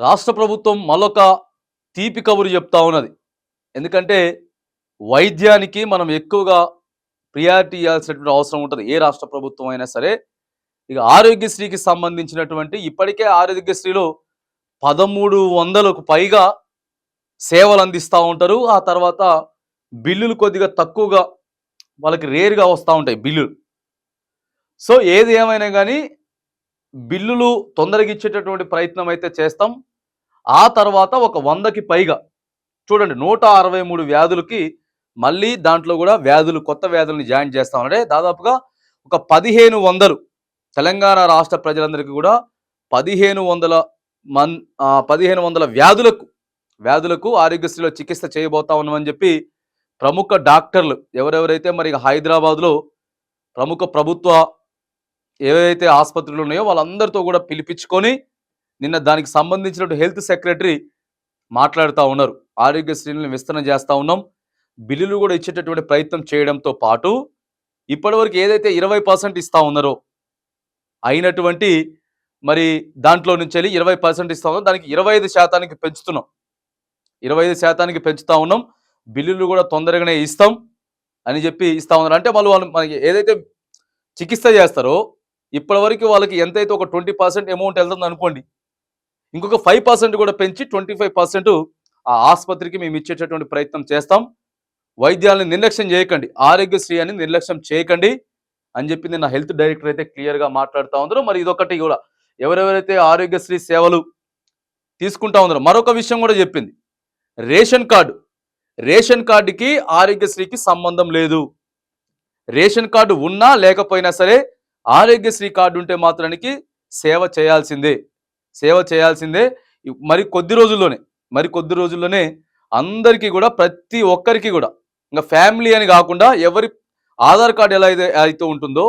రాష్ట్ర ప్రభుత్వం మరొక తీపి కబురు చెప్తా ఉన్నది. ఎందుకంటే వైద్యానికి మనం ఎక్కువగా ప్రియారిటీ ఇవ్వాల్సినటువంటి అవసరం ఉంటుంది. ఏ రాష్ట్ర ప్రభుత్వం అయినా సరే. ఇక ఆరోగ్యశ్రీకి సంబంధించినటువంటి ఇప్పటికే ఆరోగ్యశ్రీలో పదమూడు వందలకు పైగా సేవలు అందిస్తూ ఉంటారు. ఆ తర్వాత బిల్లులు కొద్దిగా తక్కువగా వాళ్ళకి రేరుగా వస్తూ ఉంటాయి బిల్లులు. సో ఏది ఏమైనా కానీ బిల్లులు తొందరగా ఇచ్చేటటువంటి ప్రయత్నం అయితే చేస్తాం. ఆ తర్వాత ఒక వందకి పైగా చూడండి నూట అరవై మూడు వ్యాధులకి మళ్ళీ దాంట్లో కూడా వ్యాధులు కొత్త వ్యాధుల్ని జాయిన్ చేస్తామంటే దాదాపుగా ఒక పదిహేను వందలు తెలంగాణ రాష్ట్ర ప్రజలందరికీ కూడా పదిహేను వందల మన్ పదిహేను వందల వ్యాధులకు వ్యాధులకు ఆరోగ్యశ్రీలో చికిత్స చేయబోతా ఉన్నామని చెప్పి ప్రముఖ డాక్టర్లు ఎవరెవరైతే మరి హైదరాబాద్లో ప్రముఖ ప్రభుత్వ ఏవైతే ఆసుపత్రులు ఉన్నాయో వాళ్ళందరితో కూడా పిలిపించుకొని నిన్న దానికి సంబంధించినటువంటి హెల్త్ సెక్రటరీ మాట్లాడుతూ ఉన్నారు. ఆరోగ్యశ్రీని విస్తరణ చేస్తూ ఉన్నాం. బిల్లులు కూడా ఇచ్చేటటువంటి ప్రయత్నం చేయడంతో పాటు ఇప్పటివరకు ఏదైతే ఇరవై పర్సెంట్ ఇస్తూ ఉన్నారో అయినటువంటి మరి దాంట్లో నుంచి వెళ్ళి ఇరవై పర్సెంట్ ఇస్తా ఉన్నాం. దానికి ఇరవై ఐదు శాతానికి పెంచుతున్నాం. ఇరవై ఐదు శాతానికి పెంచుతూ ఉన్నాం. బిల్లులు కూడా తొందరగానే ఇస్తాం అని చెప్పి ఇస్తా ఉన్నారు. అంటే వాళ్ళు వాళ్ళు మనకి ఏదైతే చికిత్స చేస్తారో ఇప్పటివరకు వాళ్ళకి ఎంతైతే ఒక ట్వంటీ పర్సెంట్ అమౌంట్ వెళ్తుంది అనుకోండి ఇంకొక ఫైవ్ పర్సెంట్ కూడా పెంచి ట్వంటీ ఫైవ్ పర్సెంట్ ఆ ఆసుపత్రికి మేము ఇచ్చేటటువంటి ప్రయత్నం చేస్తాం. వైద్యాలను నిర్లక్ష్యం చేయకండి ఆరోగ్యశ్రీ అని నిర్లక్ష్యం చేయకండి అని చెప్పింది నా హెల్త్ డైరెక్టర్ అయితే క్లియర్గా మాట్లాడుతూ ఉన్నారు మరి ఇదొకటి కూడా ఎవరెవరైతే ఆరోగ్యశ్రీ సేవలు తీసుకుంటా ఉన్నారో మరొక విషయం కూడా చెప్పింది. రేషన్ కార్డు రేషన్ కార్డుకి ఆరోగ్యశ్రీకి సంబంధం లేదు. రేషన్ కార్డు ఉన్నా లేకపోయినా సరే ఆరోగ్యశ్రీ కార్డు ఉంటే మాత్రానికి సేవ చేయాల్సిందే. సేవ చేయాల్సిందే. మరి కొద్ది రోజుల్లోనే మరి కొద్ది రోజుల్లోనే అందరికీ కూడా ప్రతి ఒక్కరికి కూడా ఇంకా ఫ్యామిలీ అని కాకుండా ఎవరి ఆధార్ కార్డు ఎలా అయితే అయితే ఉంటుందో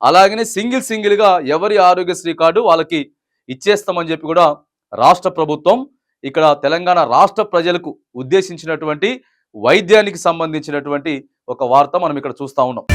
అలాగనే సింగిల్ సింగిల్గా ఎవరి ఆరోగ్యశ్రీ కార్డు వాళ్ళకి ఇచ్చేస్తామని చెప్పి కూడా రాష్ట్ర ప్రభుత్వం ఇక్కడ తెలంగాణ రాష్ట్ర ప్రజలకు ఉద్దేశించినటువంటి వైద్యానికి సంబంధించినటువంటి ఒక వార్త మనం ఇక్కడ చూస్తా ఉన్నాం.